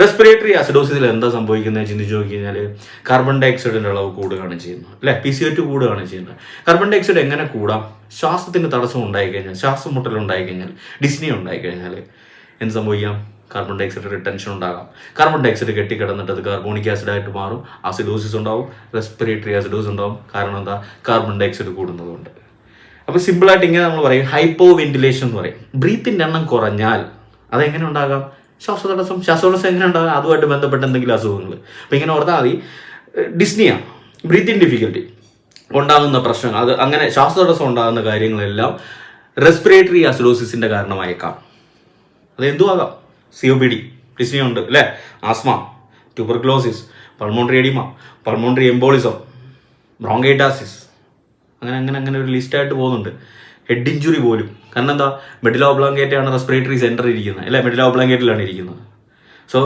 Respiratory ആസിഡോസിൽ എന്താ സംഭവിക്കുന്നത് ചിന്തിച്ച് നോക്കി കഴിഞ്ഞാൽ കാർബൺ ഡയോക്സൈഡിന്റെ അളവ് കൂടുകയാണ് ചെയ്യുന്നത് അല്ലേ? പി സി ഒ ടു കൂടുകയാണ് ചെയ്യുന്നത്. കാർബൺ ഡയോക്സൈഡ് എങ്ങനെ കൂടാം? ശ്വാസത്തിന് തടസ്സം ഉണ്ടായിക്കഴിഞ്ഞാൽ ശ്വാസം മുട്ടൽ ഉണ്ടായിക്കഴിഞ്ഞാൽ ഡിസ്നി ഉണ്ടായിക്കഴിഞ്ഞാൽ എന്ത് സംഭവിക്കാം? കാർബൺ ഡയോക്സൈഡ് റിട്ടൻഷൻ ഉണ്ടാകാം. കാർബൺ ഡയോക്സൈഡ് കെട്ടിക്കിടന്നിട്ട് അത് കാർബോണിക് ആസിഡായിട്ട് മാറും. ആസിഡോസിസ് ഉണ്ടാവും. റെസ്പിറേറ്ററി ആസിഡോസ് ഉണ്ടാവും. കാരണം എന്താ? കാർബൺ ഡയോക്സൈഡ് കൂടുന്നതുകൊണ്ട്. അപ്പോൾ സിമ്പിളായിട്ട് ഇങ്ങനെ നമ്മൾ പറയും. ഹൈപ്പോ വെന്റിലേഷൻ എന്ന് പറയും. ബ്രീത്തിന്റെ എണ്ണം കുറഞ്ഞാൽ അതെങ്ങനെ ഉണ്ടാകാം? ശ്വാസതടസ്സം ശ്വാസതടസ്സം എങ്ങനെ ഉണ്ടാകും അതുമായിട്ട് ബന്ധപ്പെട്ട എന്തെങ്കിലും അസുഖങ്ങൾ. അപ്പോൾ ഇങ്ങനെ ഓർത്താൽ മതി. ഡിസ്നിയ ബ്രീത്തിങ് ഡിഫിക്കൽറ്റി ഉണ്ടാകുന്ന പ്രശ്നങ്ങൾ. അത് അങ്ങനെ ശ്വാസതടസ്സം ഉണ്ടാകുന്ന കാര്യങ്ങളെല്ലാം റെസ്പിറേറ്ററി അസിഡോസിസിന്റെ കാരണമായേക്കാം. അത് എന്തുവാകാം? C O P D dyspnoea ഉണ്ട് അല്ലേ? Asthma tuberculosis pulmonary oedema pulmonary embolism bronchiectasis അങ്ങനെ അങ്ങനെ അങ്ങനെ ഒരു ലിസ്റ്റായിട്ട് പോകുന്നുണ്ട്. ഹെഡ് ഇഞ്ചുറി പോലും. കാരണം എന്താ? മെഡിലോ ബ്ലാങ്കേറ്റാണ് റെസ്പിറേറ്ററി സെന്റർ ഇരിക്കുന്നത്. അല്ലേ? മെഡിലോ ബ്ലാങ്കേറ്റിലാണ് ഇരിക്കുന്നത്. സോ